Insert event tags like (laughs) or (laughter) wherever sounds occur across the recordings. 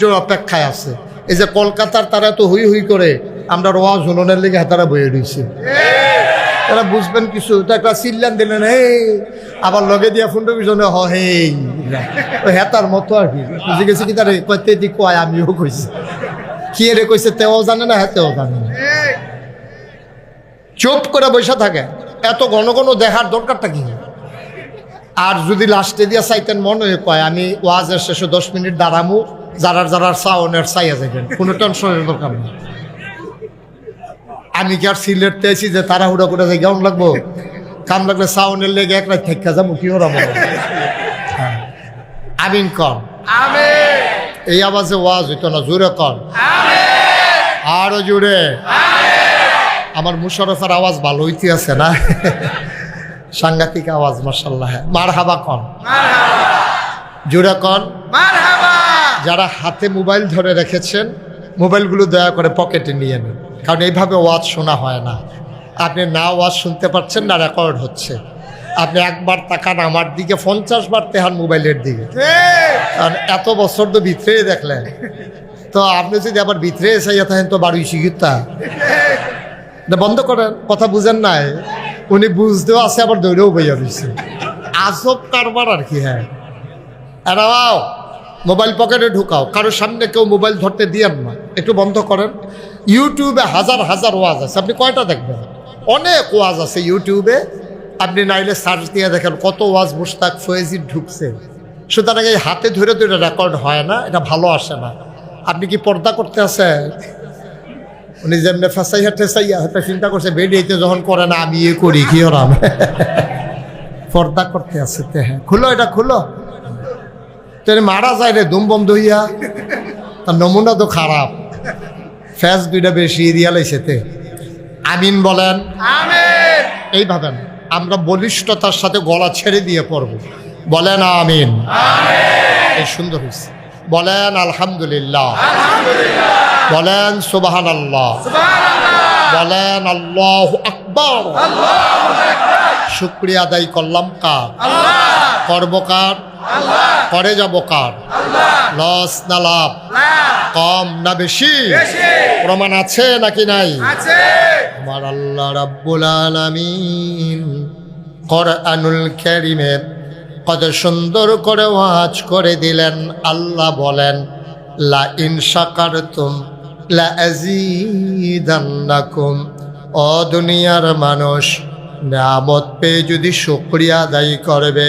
সৌন্দর্যের অপেক্ষায় আছে। এই যে কলকাতার তারা তো হুই হুই করে, আমরা রোয়াজ হুননের লেগে তারা বয়ে রয়েছে। তারা বুঝবেন কিছু একটা চিল্লান দিলেন হে আবার লগে দিয়া ফোনটা পিছনে হ হেতার মতো আর কি। বুঝে গেছি কি তারে কইতে দি কয়, আমিও কইছি। কি রে কইছে, তেও জানে না? হ্যাঁ তেও জানে না। চুপ করে বসে থাকে। এত ঘন ঘন দেখার দরকারটা কি? আর যদি লাস্টে দিয়া চাইতেন মনে হয়, কয়, আমি ওয়াজের শেষে দশ মিনিট দাঁড়ামু যারার যারার সাউনের চাইয়া যাবেন কোনো টেনশনের দরকার নেই। আমি কি আর সিলেট পেয়েছি যে তারা হুড়া করে যাই কেমন লাগবো? কাম লাগলে সাউনের লেগে এক রাত থেকে যাব কি ওরা মনে হ্যাঁ। আমিন কর এই আওয়াজে ওয়াজ হইতো না জোরে কর আরও জোরে। আমার মুশারফের আওয়াজ ভালো হইতে আছে না। সাংঘাতিক আওয়াজ মার্শাল্লাহ মার হাবা কন জোরে কন। যারা হাতে মোবাইল ধরে রেখেছেন, মোবাইলগুলো দয়া করে পকেটে নিয়ে নেন। কারণ এইভাবে ওয়াজ শোনা হয় না। আপনি না ওয়াজ শুনতে পারছেন না রেকর্ড হচ্ছে। আপনি একবার তাকান আমার দিকে, পঞ্চাশ বার তেহান মোবাইলের দিকে। কারণ এত বছর তো ভিতরে দেখলেন। তো আপনি যদি আবার ভিতরে এসে থাকেন, তো বাড়ি শিখিতা বন্ধ করেন, কথা বুঝেন নাই। উনি বুঝতেও আছে, আবার দৌড়েও বইয়া রয়েছে আজব কারবার আর কি হ্যাঁ। এরাও মোবাইল পকেটে ঢুকাও কারোর সামনে কেউ মোবাইল ধরতে দিয়েন না। একটু বন্ধ করেন। ইউটিউবে হাজার হাজার ওয়াজ আছে। আপনি কয়টা দেখবেন? অনেক ওয়াজ আছে ইউটিউবে। আপনি নাইলে সার্চ দিয়ে দেখেন কত ওয়াজ মুস্তাক ফয়েজির ঢুকছে। সুতরাং এই হাতে ধরে ধরে রেকর্ড হয় না, এটা ভালো আসে না। আপনি কি পর্দা করতে আছেন? উনি যেমনি ফেসাইয়া ঠেসাইয়া হয়তো চিন্তা করছে বেরিয়েতে যখন করে না, আমি ইয়ে করি, কি ওরাম (laughs) পর্দা করতে তে। হ্যাঁ খুলো এটা, খুলো। তিনি মারা যায় রে দুম বন্ধ হইয়া। তার নমুনা তো খারাপ। ফ্যাস দুইটা বেশি দিয়া লাইছেতে আমিন বলেন। এই ভাবেন আমরা বলিষ্ঠতার সাথে গলা ছেড়ে দিয়ে পড়ব। বলেন আমিন। এই সুন্দর হয়েছে বলেন আলহামদুলিল্লাহ। বলেন সুবাহান আল্লাহ বলেন আল্লাহ আকবর। শুক্রিয়া আদায় করলাম কার? করব কার যাব কার? লস না লাভ? কম না বেশি? প্রমাণ আছে নাকি নাই? আমার আল্লাহ রাব্বুল আলামিন কোরআনুল কারীমে কত সুন্দর করে ওয়াজ করে দিলেন। আল্লাহ বলেন, লা ইন শাকারতুম লা আযীদান্নাকুম। ও দুনিয়ার মানুষ, নিয়ামত পেয়ে যদি শুকরিয়া আদায় করবে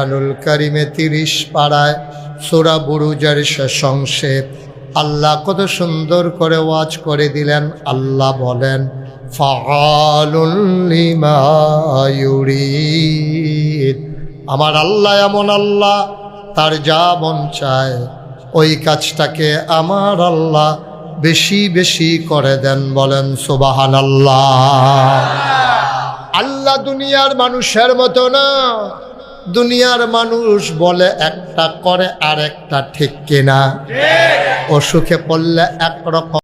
আনুল কারিমে তিরিশ পাড়ায় সোরা বুরুজার অংশে আল্লাহ কত সুন্দর করে ওয়াজ করে দিলেন। আল্লাহ বলেন আমার আল্লাহ এমন আল্লাহ, তার যা মন চায় ওই কাজটাকে আমার আল্লাহ বেশি বেশি করে দেন বলেন সুবাহান আল্লাহ আল্লাহ দুনিয়ার মানুষের মতো না। দুনিয়ার মানুষ বলে একটা করে আর একটা ঠিক কিনা? অসুখে পড়লে একরকম